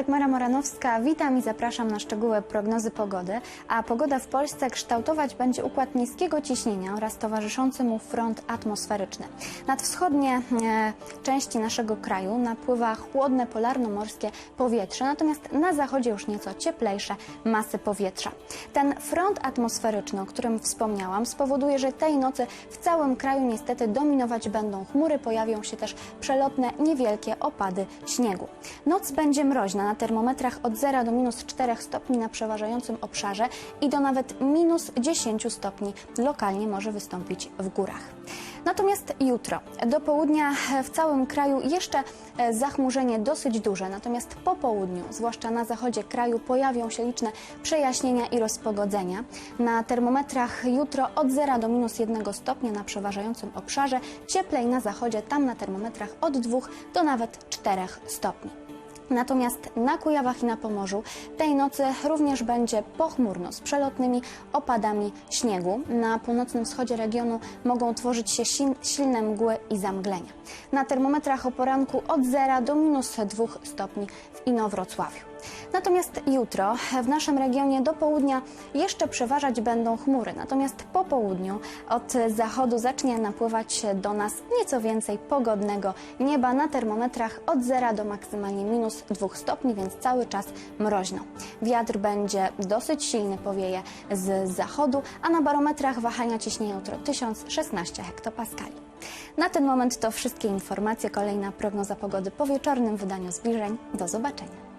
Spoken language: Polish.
Dagmara Moranowska, witam i zapraszam na szczegóły prognozy pogody. A pogoda w Polsce kształtować będzie układ niskiego ciśnienia oraz towarzyszący mu front atmosferyczny. Nad wschodnie e, części naszego kraju napływa chłodne polarno-morskie powietrze, natomiast na zachodzie już nieco cieplejsze masy powietrza. Ten front atmosferyczny, o którym wspomniałam, spowoduje, że tej nocy w całym kraju niestety dominować będą chmury, pojawią się też przelotne, niewielkie opady śniegu. Noc będzie mroźna na termometrach od 0 do minus 4 stopni na przeważającym obszarze i do nawet minus 10 stopni lokalnie może wystąpić w górach. Natomiast jutro do południa w całym kraju jeszcze e, zachmurzenie dosyć duże, natomiast po południu, zwłaszcza na zachodzie kraju, pojawią się liczne przejaśnienia i rozpogodzenia. Na termometrach jutro od 0 do minus 1 stopnia na przeważającym obszarze, cieplej na zachodzie, tam na termometrach od 2 do nawet 4 stopni. Natomiast na Kujawach i na Pomorzu tej nocy również będzie pochmurno z przelotnymi opadami śniegu. Na północnym wschodzie regionu mogą tworzyć się silne mgły i zamglenia. Na termometrach o poranku od 0 do minus 2 stopni w Inowrocławiu. Natomiast jutro w naszym regionie do południa jeszcze przeważać będą chmury, natomiast po południu od zachodu zacznie napływać do nas nieco więcej pogodnego nieba na termometrach od 0 do maksymalnie minus 2 stopni, więc cały czas mroźno. Wiatr będzie dosyć silny, powieje z zachodu, a na barometrach wahania ciśnienia jutro 1016 hektopaskali. Na ten moment to wszystkie informacje. Kolejna prognoza pogody po wieczornym wydaniu zbliżeń. Do zobaczenia.